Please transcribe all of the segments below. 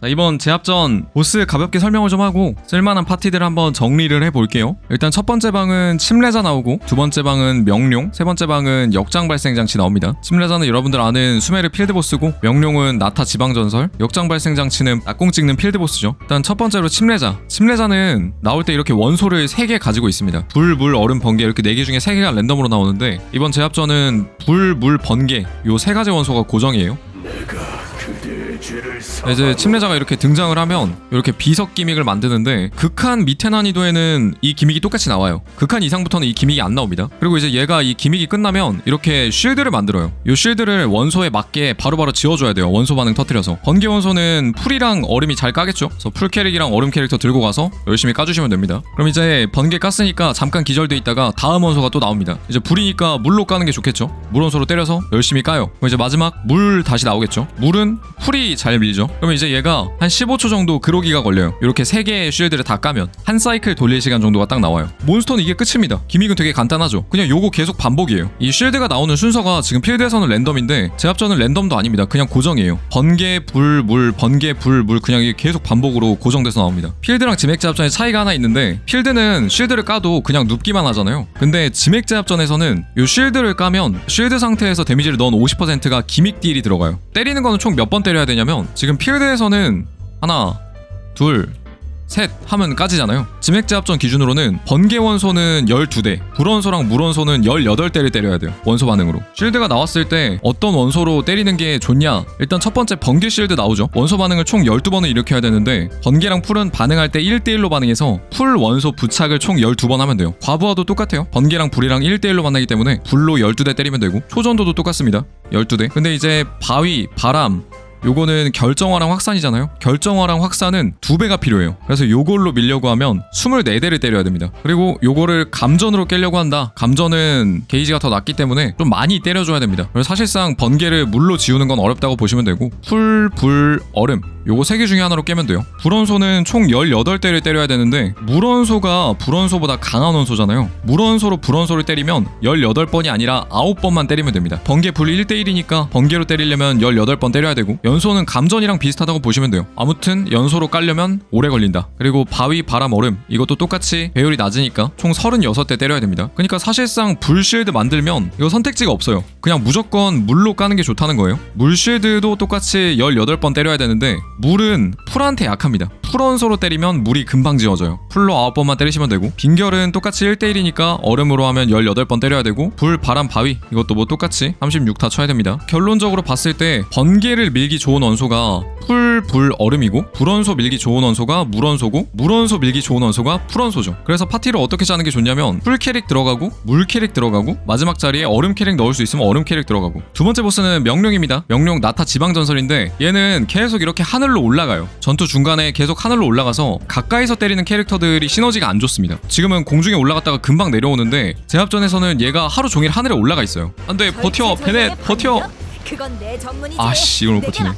자, 이번 제압전 보스 가볍게 설명을 좀 하고 쓸만한 파티들 한번 정리를 해볼게요. 일단 첫 번째 방은 침례자 나오고 두 번째 방은 명룡, 세 번째 방은 역장 발생 장치 나옵니다. 침례자는 여러분들 아는 수메르 필드 보스고 명룡은 나타 지방 전설, 역장 발생 장치는 낙공 찍는 필드 보스죠. 일단 첫 번째로 침례자. 침례자는 나올 때 이렇게 원소를 3개 가지고 있습니다. 불, 물, 얼음, 번개 이렇게 4개 중에 3개가 랜덤으로 나오는데 이번 제압전은 불, 물, 번개 요 세 가지 원소가 고정이에요. 이제 침례자가 이렇게 등장을 하면 이렇게 비석 기믹을 만드는데 극한 밑에 난이도에는 이 기믹이 똑같이 나와요. 극한 이상부터는 이 기믹이 안 나옵니다. 그리고 이제 얘가 이 기믹이 끝나면 이렇게 쉴드를 만들어요. 이 쉴드를 원소에 맞게 바로바로 지워줘야 돼요. 원소 반응 터트려서. 번개 원소는 풀이랑 얼음이 잘 까겠죠. 그래서 풀 캐릭이랑 얼음 캐릭터 들고 가서 열심히 까주시면 됩니다. 그럼 이제 번개 깠으니까 잠깐 기절돼 있다가 다음 원소가 또 나옵니다. 이제 불이니까 물로 까는 게 좋겠죠. 물 원소로 때려서 열심히 까요. 그럼 이제 마지막 물 다시 나오겠죠. 물은 풀이 잘 밀죠. 그러면 이제 얘가 한 15초 정도 그로기가 걸려요. 이렇게 세 개의 쉴드를 다 까면 한 사이클 돌릴 시간 정도가 딱 나와요. 몬스터는 이게 끝입니다. 기믹은 되게 간단하죠. 그냥 요거 계속 반복이에요. 이 쉴드가 나오는 순서가 지금 필드에서는 랜덤인데 제압전은 랜덤도 아닙니다. 그냥 고정이에요. 번개, 불, 물, 번개, 불, 물 그냥 이게 계속 반복으로 고정돼서 나옵니다. 필드랑 지맥 제압전의 차이가 하나 있는데 필드는 쉴드를 까도 그냥 눕기만 하잖아요. 근데 지맥 제압전에서는 요 쉴드를 까면 쉴드 상태에서 데미지를 넣은 50%가 기믹 딜이 들어가요. 때리는 거는 총 몇 번 때려야 되냐면 지금 필드에서는 하나, 둘, 셋 하면 까지잖아요. 지맥 제압전 기준으로는 번개 원소는 12대, 불원소랑 물원소는 18대를 때려야 돼요. 원소 반응으로. 쉴드가 나왔을 때 어떤 원소로 때리는 게 좋냐? 일단 첫 번째 번개 쉴드 나오죠. 원소 반응을 총 12번을 일으켜야 되는데 번개랑 풀은 반응할 때 1대1로 반응해서 풀 원소 부착을 총 12번 하면 돼요. 과부하도 똑같아요. 번개랑 불이랑 1대1로 만나기 때문에 불로 12대 때리면 되고 초전도도 똑같습니다. 12대. 근데 이제 바위, 바람, 요거는 결정화랑 확산이잖아요. 결정화랑 확산은 두 배가 필요해요. 그래서 요걸로 밀려고 하면 24대를 때려야 됩니다. 그리고 요거를 감전으로 깨려고 한다. 감전은 게이지가 더 낮기 때문에 좀 많이 때려줘야 됩니다. 그래서 사실상 번개를 물로 지우는 건 어렵다고 보시면 되고 풀, 불, 얼음 요거 세개 중에 하나로 깨면 돼요. 불원소는 총 18대를 때려야 되는데 물원소가 불원소보다 강한 원소잖아요. 물원소로 불원소를 때리면 18번이 아니라 9번만 때리면 됩니다. 번개 불 1대1이니까 번개로 때리려면 18번 때려야 되고 연소는 감전이랑 비슷하다고 보시면 돼요. 아무튼 연소로 깔려면 오래 걸린다. 그리고 바위, 바람, 얼음 이것도 똑같이 배율이 낮으니까 총 36대 때려야 됩니다. 그러니까 사실상 불쉴드 만들면 이거 선택지가 없어요. 그냥 무조건 물로 까는 게 좋다는 거예요. 물쉴드도 똑같이 18번 때려야 되는데 물은 풀한테 약합니다. 풀원소로 때리면 물이 금방 지워져요. 풀로 9번만 때리시면 되고 빙결은 똑같이 1대1이니까 얼음으로 하면 18번 때려야 되고 불, 바람, 바위 이것도 뭐 똑같이 36타 쳐야 됩니다. 결론적으로 봤을 때 번개를 밀기 좋은 원소가 풀, 불, 얼음이고 불원소 밀기 좋은 원소가 물원소고 물원소 밀기 좋은 원소가 풀원소죠. 그래서 파티를 어떻게 짜는 게 좋냐면 풀 캐릭 들어가고 물 캐릭 들어가고 마지막 자리에 얼음 캐릭 넣을 수 있으면 얼음 캐릭 들어가고 두 번째 보스는 명룡입니다. 명룡 나타 지방 전설인데 얘는 계속 이렇게 하늘로 올라가요. 전투 중간에 계속 하늘로 올라가서 가까이서 때리는 캐릭터들이 시너지가 안 좋습니다. 지금은 공중에 올라갔다가 금방 내려오는데 제압전에서는 얘가 하루 종일 하늘에 올라가 있어요. 안돼 버텨 베넷 버텨. 아씨, 이걸 못 버티네.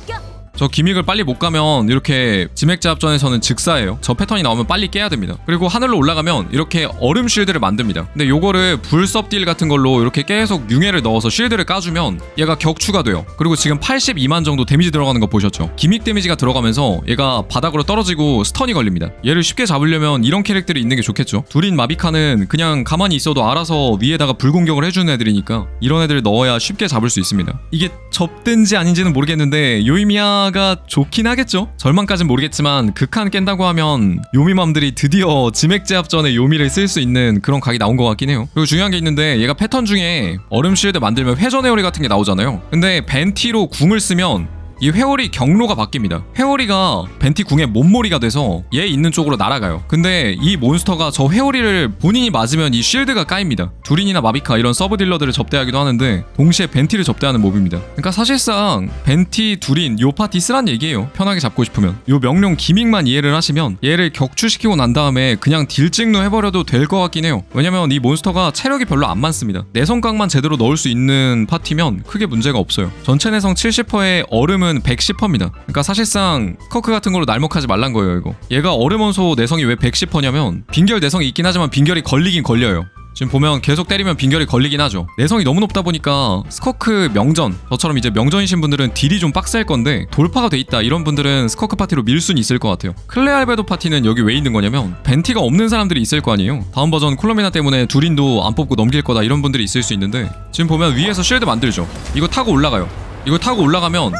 저 기믹을 빨리 못 가면 이렇게 지맥제압전에서는 즉사예요. 저 패턴이 나오면 빨리 깨야 됩니다. 그리고 하늘로 올라가면 이렇게 얼음 쉴드를 만듭니다. 근데 요거를 불섭 딜 같은 걸로 이렇게 계속 융해를 넣어서 쉴드를 까주면 얘가 격추가 돼요. 그리고 지금 82만 정도 데미지 들어가는 거 보셨죠? 기믹 데미지가 들어가면서 얘가 바닥으로 떨어지고 스턴이 걸립니다. 얘를 쉽게 잡으려면 이런 캐릭들이 있는 게 좋겠죠. 둘인 마비카는 그냥 가만히 있어도 알아서 위에다가 불공격을 해주는 애들이니까 이런 애들을 넣어야 쉽게 잡을 수 있습니다. 이게 접든지 아닌지는 모르겠는데 요이미야 가 좋긴 하겠죠. 절망까진 모르겠지만 극한 깬다고 하면 요미맘들이 드디어 지맥제압전에 요미를 쓸 수 있는 그런 각이 나온 것 같긴 해요. 그리고 중요한 게 있는데 얘가 패턴 중에 얼음 쉴드 만들면 회전 회오리 같은 게 나오잖아요. 근데 벤티로 궁을 쓰면 이 회오리 경로가 바뀝니다. 회오리가 벤티 궁의 몸몰이가 돼서 얘 있는 쪽으로 날아가요. 근데 이 몬스터가 저 회오리를 본인이 맞으면 이 쉴드가 까입니다. 두린이나 마비카 이런 서브 딜러들을 접대하기도 하는데 동시에 벤티를 접대하는 몹입니다. 그러니까 사실상 벤티, 두린 요 파티 쓰란 얘기예요. 편하게 잡고 싶으면 요 명령 기믹만 이해를 하시면 얘를 격추시키고 난 다음에 그냥 딜찍로 해버려도 될 것 같긴 해요. 왜냐면 이 몬스터가 체력이 별로 안 많습니다. 내성각만 제대로 넣을 수 있는 파티면 크게 문제가 없어요. 전체 내성 70%에 얼음은 110%입니다. 그러니까 사실상 스커크 같은 걸로 날먹하지 말란 거예요, 이거. 얘가 얼음 원소 내성이 왜 110%냐면 빙결 내성이 있긴 하지만 빙결이 걸리긴 걸려요. 지금 보면 계속 때리면 빈결이 걸리긴 하죠. 내성이 너무 높다 보니까 스커크 명전 저처럼 이제 명전이신 분들은 딜이 좀 빡셀 건데 돌파가 돼 있다 이런 분들은 스커크 파티로 밀 수는 있을 것 같아요. 클레 알베도 파티는 여기 왜 있는 거냐면 벤티가 없는 사람들이 있을 거 아니에요. 다음 버전 콜로미나 때문에 둘인도 안 뽑고 넘길 거다 이런 분들이 있을 수 있는데 지금 보면 위에서 쉴드 만들죠. 이거 타고 올라가요. 이거 타고 올라가면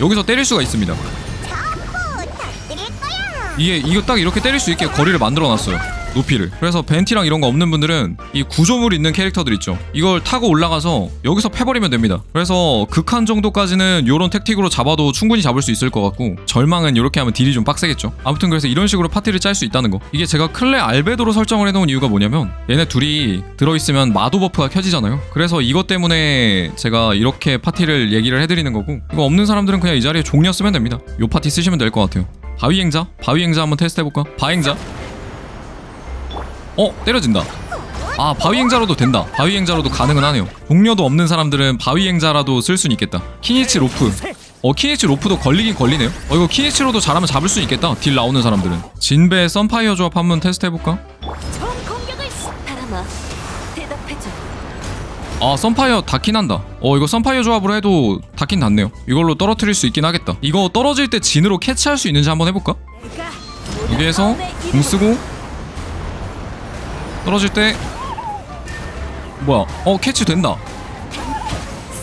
여기서 때릴 수가 있습니다. 이게 이거 딱 이렇게 때릴 수 있게 거리를 만들어 놨어요. 높이를. 그래서 벤티랑 이런 거 없는 분들은 이 구조물 있는 캐릭터들 있죠. 이걸 타고 올라가서 여기서 패버리면 됩니다. 그래서 극한 정도까지는 요런 택틱으로 잡아도 충분히 잡을 수 있을 것 같고 절망은 이렇게 하면 딜이 좀 빡세겠죠. 아무튼 그래서 이런 식으로 파티를 짤 수 있다는 거. 이게 제가 클레 알베도로 설정을 해놓은 이유가 뭐냐면 얘네 둘이 들어있으면 마도 버프가 켜지잖아요. 그래서 이것 때문에 제가 이렇게 파티를 얘기를 해드리는 거고 이거 없는 사람들은 그냥 이 자리에 종려 쓰면 됩니다. 요 파티 쓰시면 될 것 같아요. 바위행자? 바위행자 한번 테스트 해볼까? 바행자? 어 때려진다. 아 바위행자로도 된다. 바위행자로도 가능은 하네요. 동료도 없는 사람들은 바위행자라도 쓸 수는 있겠다. 키니치 로프. 어 키니치 로프도 걸리긴 걸리네요. 어 이거 키니치로도 잘하면 잡을 수 있겠다. 딜 나오는 사람들은. 진배 썬파이어 조합 한번 테스트 해볼까? 총 공격을 시- 바람아 대답해줘. 아 썬파이어 닿긴 한다. 어 이거 썬파이어 조합으로 해도 닿긴 닿네요. 이걸로 떨어뜨릴 수 있긴 하겠다. 이거 떨어질 때 진으로 캐치할 수 있는지 한번 해볼까? 여기에서 공 쓰고 떨어질 때 뭐야? 어 캐치 된다.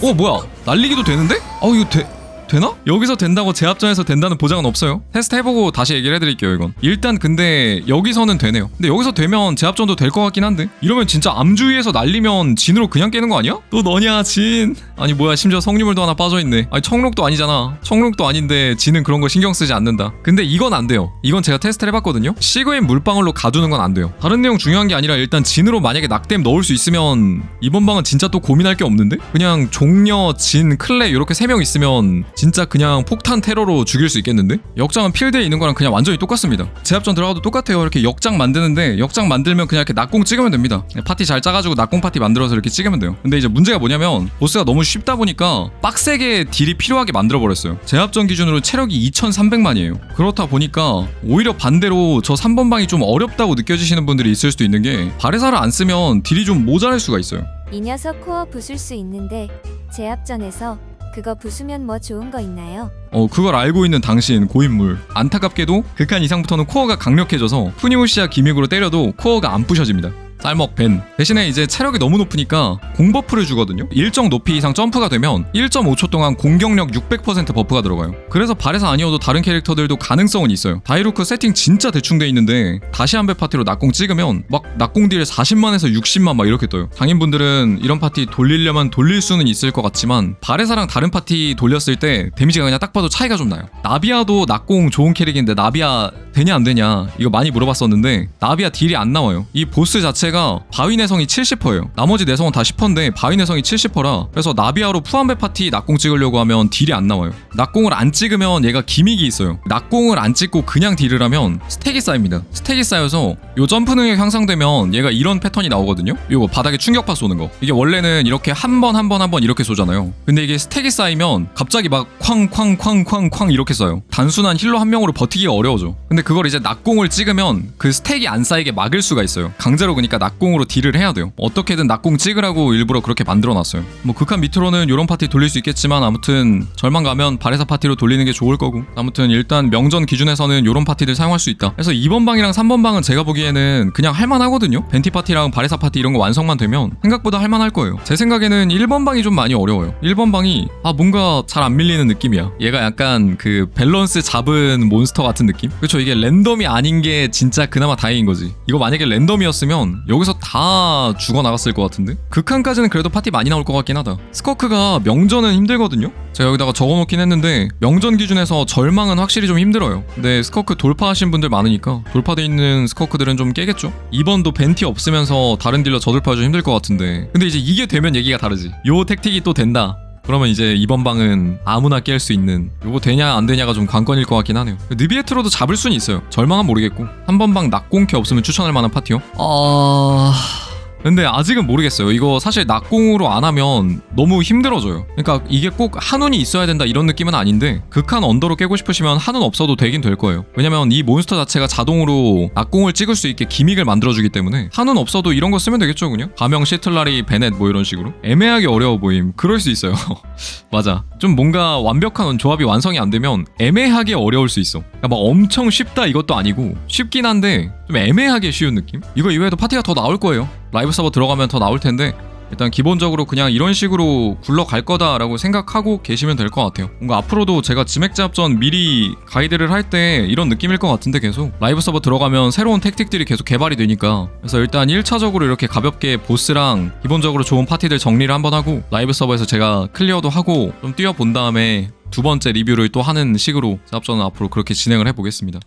어 뭐야? 날리기도 되는데? 어 이거 돼 되나? 여기서 된다고 제압전에서 된다는 보장은 없어요. 테스트 해보고 다시 얘기를 해드릴게요, 이건. 일단 근데 여기서는 되네요. 근데 여기서 되면 제압전도 될 것 같긴 한데? 이러면 진짜 암주위에서 날리면 진으로 그냥 깨는 거 아니야? 또 너냐, 진. 아니 뭐야, 심지어 성유물도 하나 빠져있네. 아니 청록도 아니잖아. 청록도 아닌데 진은 그런 거 신경 쓰지 않는다. 근데 이건 안 돼요. 이건 제가 테스트를 해봤거든요. 시그인 물방울로 가두는 건 안 돼요. 다른 내용 중요한 게 아니라 일단 진으로 만약에 낙뎀 넣을 수 있으면 이번 방은 진짜 또 고민할 게 없는데? 그냥 종려, 진, 클레 이렇게 세 명 있으면 진짜 그냥 폭탄 테러로 죽일 수 있겠는데? 역장은 필드에 있는 거랑 그냥 완전히 똑같습니다. 제압전 들어가도 똑같아요. 이렇게 역장 만드는데 역장 만들면 그냥 이렇게 낙공 찍으면 됩니다. 그냥 파티 잘 짜가지고 낙공 파티 만들어서 이렇게 찍으면 돼요. 근데 이제 문제가 뭐냐면 보스가 너무 쉽다 보니까 빡세게 딜이 필요하게 만들어 버렸어요. 제압전 기준으로 체력이 2,300만이에요. 그렇다 보니까 오히려 반대로 저 3번 방이 좀 어렵다고 느껴지시는 분들이 있을 수도 있는 게 바레사를 안 쓰면 딜이 좀 모자랄 수가 있어요. 이 녀석 코어 부술 수 있는데 제압전에서 그거 부수면 뭐 좋은 거 있나요? 어 그걸 알고 있는 당신 고인물 안타깝게도 극한 이상부터는 코어가 강력해져서 푸니무시아 기믹으로 때려도 코어가 안 부셔집니다 쌀먹 벤 대신에 이제 체력이 너무 높으니까 공버프를 주거든요. 일정 높이 이상 점프가 되면 1.5초 동안 공격력 600% 버프가 들어가요. 그래서 발에서 아니어도 다른 캐릭터들도 가능성은 있어요. 다이루크 세팅 진짜 대충 돼 있는데 다시 한 배 파티로 낙공 찍으면 막 낙공 딜 40만에서 60만 막 이렇게 떠요. 장인분들은 이런 파티 돌리려면 돌릴 수는 있을 것 같지만 바레사랑 다른 파티 돌렸을 때 데미지가 그냥 딱 봐도 차이가 좀 나요. 나비아도 낙공 좋은 캐릭인데 나비아 되냐 안 되냐 이거 많이 물어봤었는데 나비아 딜이 안 나와요. 이 보스 자체 가 바위 내성이 70%예요. 나머지 내성은 다 10%인데 바위 내성이 70%라. 그래서 나비아로 푸한배 파티 낙공 찍으려고 하면 딜이 안 나와요. 낙공을 안 찍으면 얘가 기믹이 있어요. 낙공을 안 찍고 그냥 딜을 하면 스택이 쌓입니다. 스택이 쌓여서 요 점프 능력 향상되면 얘가 이런 패턴이 나오거든요. 요거 바닥에 충격파 쏘는 거. 이게 원래는 이렇게 한 번 한 번 한 번 이렇게 쏘잖아요. 근데 이게 스택이 쌓이면 갑자기 막 쾅쾅쾅쾅쾅 이렇게 써요. 단순한 힐러 한 명으로 버티기가 어려워져. 근데 그걸 이제 낙공을 찍으면 그 스택이 안 쌓이게 막을 수가 있어요. 강제로 그 러니까 낙공으로 딜을 해야 돼요. 어떻게든 낙공 찍으라고 일부러 그렇게 만들어놨어요. 뭐 극한 밑으로는 요런 파티 돌릴 수 있겠지만 아무튼 절망 가면 바레사 파티로 돌리는 게 좋을 거고. 아무튼 일단 명전 기준에서는 요런 파티들 사용할 수 있다. 그래서 2번 방이랑 3번 방은 제가 보기에는 그냥 할만하거든요. 벤티 파티랑 바레사 파티 이런 거 완성만 되면 생각보다 할만할 거예요. 제 생각에는 1번 방이 좀 많이 어려워요. 1번 방이 아 뭔가 잘 안 밀리는 느낌이야. 얘가 약간 그 밸런스 잡은 몬스터 같은 느낌? 그쵸 이게 랜덤이 아닌 게 진짜 그나마 다행인 거지. 이거 만약에 랜덤이었으면 여기서 다 죽어 나갔을 것 같은데? 극한까지는 그래도 파티 많이 나올 것 같긴 하다. 스커크가 명전은 힘들거든요? 제가 여기다가 적어놓긴 했는데 명전 기준에서 절망은 확실히 좀 힘들어요. 근데 스커크 돌파하신 분들 많으니까 돌파돼 있는 스커크들은 좀 깨겠죠? 2번도 벤티 없으면서 다른 딜러 저돌파 좀 힘들 것 같은데. 근데 이제 이게 되면 얘기가 다르지. 요 택틱이 또 된다 그러면 이제 이번 방은 아무나 깰 수 있는 요거 되냐 안 되냐가 좀 관건일 것 같긴 하네요. 느비에트로도 잡을 수는 있어요. 절망은 모르겠고. 3번 방 낙공캐 없으면 추천할 만한 파티요? 아... 근데 아직은 모르겠어요. 이거 사실 낙공으로 안 하면 너무 힘들어져요. 그러니까 이게 꼭 한운이 있어야 된다 이런 느낌은 아닌데 극한 언더로 깨고 싶으시면 한운 없어도 되긴 될 거예요. 왜냐면 이 몬스터 자체가 자동으로 낙공을 찍을 수 있게 기믹을 만들어주기 때문에 한운 없어도 이런 거 쓰면 되겠죠 그냥? 가명 시틀라리 베넷 뭐 이런 식으로 애매하게 어려워 보임. 그럴 수 있어요. 맞아. 좀 뭔가 완벽한 조합이 완성이 안 되면 애매하게 어려울 수 있어. 그러니까 막 엄청 쉽다 이것도 아니고 쉽긴 한데 좀 애매하게 쉬운 느낌? 이거 이외에도 파티가 더 나올 거예요. 라이브 서버 들어가면 더 나올 텐데 일단 기본적으로 그냥 이런 식으로 굴러갈 거다라고 생각하고 계시면 될 것 같아요. 뭔가 앞으로도 제가 지맥제압전 미리 가이드를 할 때 이런 느낌일 것 같은데 계속 라이브 서버 들어가면 새로운 택틱들이 계속 개발이 되니까 그래서 일단 1차적으로 이렇게 가볍게 보스랑 기본적으로 좋은 파티들 정리를 한번 하고 라이브 서버에서 제가 클리어도 하고 좀 뛰어본 다음에 두 번째 리뷰를 또 하는 식으로 제압전은 앞으로 그렇게 진행을 해보겠습니다.